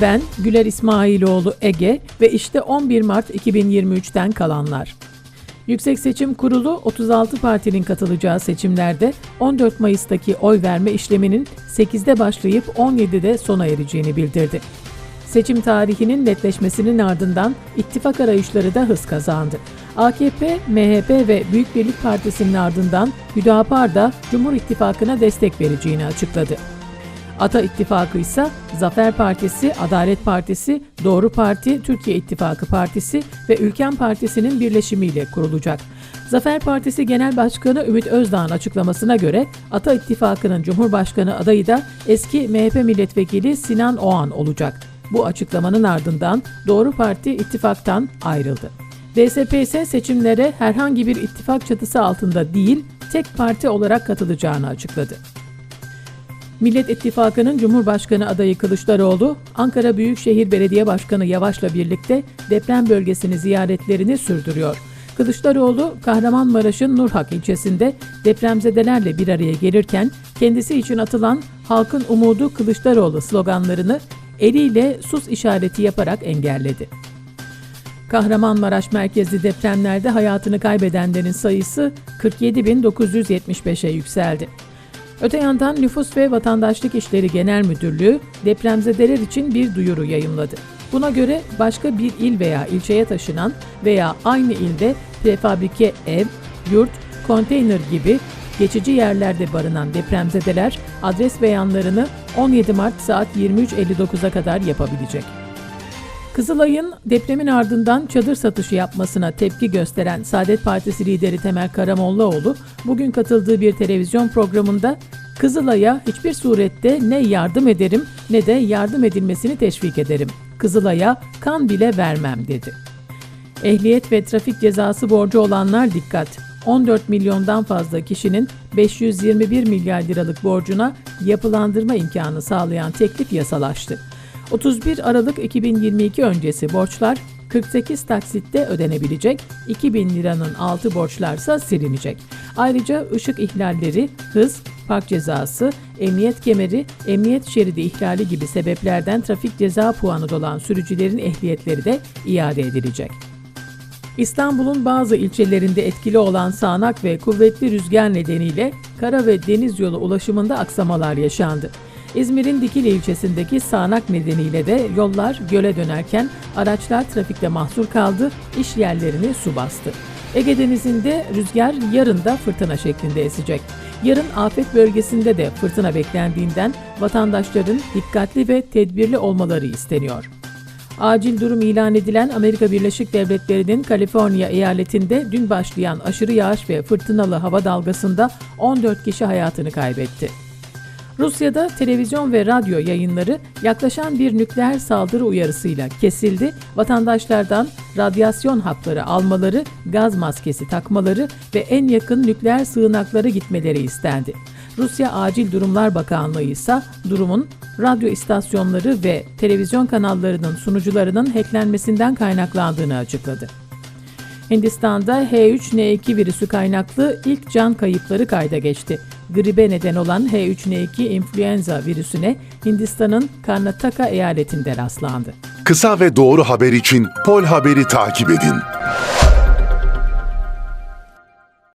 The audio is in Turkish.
Ben Güler İsmailoğlu Ege ve işte 11 Mart 2023'ten kalanlar. Yüksek Seçim Kurulu 36 partinin katılacağı seçimlerde 14 Mayıs'taki oy verme işleminin 8'de başlayıp 17'de sona ereceğini bildirdi. Seçim tarihinin netleşmesinin ardından ittifak arayışları da hız kazandı. AKP, MHP ve Büyük Birlik Partisi'nin ardından Hüdapar da Cumhur İttifakı'na destek vereceğini açıkladı. Ata İttifakı ise Zafer Partisi, Adalet Partisi, Doğru Parti, Türkiye İttifakı Partisi ve Ülken Partisi'nin birleşimiyle kurulacak. Zafer Partisi Genel Başkanı Ümit Özdağ'ın açıklamasına göre Ata İttifakı'nın Cumhurbaşkanı adayı da eski MHP milletvekili Sinan Oğan olacak. Bu açıklamanın ardından Doğru Parti ittifaktan ayrıldı. DSP ise seçimlere herhangi bir ittifak çatısı altında değil, tek parti olarak katılacağını açıkladı. Millet İttifakı'nın Cumhurbaşkanı adayı Kılıçdaroğlu, Ankara Büyükşehir Belediye Başkanı Yavaş'la birlikte deprem bölgesini ziyaretlerini sürdürüyor. Kılıçdaroğlu, Kahramanmaraş'ın Nurhak ilçesinde depremzedelerle bir araya gelirken kendisi için atılan Halkın Umudu Kılıçdaroğlu sloganlarını eliyle sus işareti yaparak engelledi. Kahramanmaraş merkezli depremlerde hayatını kaybedenlerin sayısı 47.975'e yükseldi. Öte yandan Nüfus ve Vatandaşlık İşleri Genel Müdürlüğü depremzedeler için bir duyuru yayımladı. Buna göre başka bir il veya ilçeye taşınan veya aynı ilde prefabrike ev, yurt, konteyner gibi geçici yerlerde barınan depremzedeler adres beyanlarını 17 Mart saat 23.59'a kadar yapabilecek. Kızılay'ın depremin ardından çadır satışı yapmasına tepki gösteren Saadet Partisi lideri Temel Karamollaoğlu bugün katıldığı bir televizyon programında Kızılay'a hiçbir surette ne yardım ederim ne de yardım edilmesini teşvik ederim. Kızılay'a kan bile vermem dedi. Ehliyet ve trafik cezası borcu olanlar dikkat. 14 milyondan fazla kişinin 521 milyar liralık borcuna yapılandırma imkanı sağlayan teklif yasalaştı. 31 Aralık 2022 öncesi borçlar 48 taksitte ödenebilecek, 2000 liranın altı borçlarsa silinecek. Ayrıca ışık ihlalleri, hız, park cezası, emniyet kemeri, emniyet şeridi ihlali gibi sebeplerden trafik ceza puanı dolan sürücülerin ehliyetleri de iade edilecek. İstanbul'un bazı ilçelerinde etkili olan sağanak ve kuvvetli rüzgar nedeniyle kara ve deniz yolu ulaşımında aksamalar yaşandı. İzmir'in Dikili ilçesindeki sağanak nedeniyle de yollar göle dönerken araçlar trafikte mahsur kaldı, iş yerlerini su bastı. Ege Denizi'nde rüzgar yarın da fırtına şeklinde esecek. Yarın afet bölgesinde de fırtına beklendiğinden vatandaşların dikkatli ve tedbirli olmaları isteniyor. Acil durum ilan edilen Amerika Birleşik Devletleri'nin Kaliforniya eyaletinde dün başlayan aşırı yağış ve fırtınalı hava dalgasında 14 kişi hayatını kaybetti. Rusya'da televizyon ve radyo yayınları yaklaşan bir nükleer saldırı uyarısıyla kesildi. Vatandaşlardan radyasyon hapları almaları, gaz maskesi takmaları ve en yakın nükleer sığınaklara gitmeleri istendi. Rusya Acil Durumlar Bakanlığı ise durumun radyo istasyonları ve televizyon kanallarının sunucularının hacklenmesinden kaynaklandığını açıkladı. Hindistan'da H3N2 virüsü kaynaklı ilk can kayıpları kayda geçti. Gribe neden olan H3N2 influenza virüsüne Hindistan'ın Karnataka eyaletinde rastlandı. Kısa ve doğru haber için Pol Haber'i takip edin.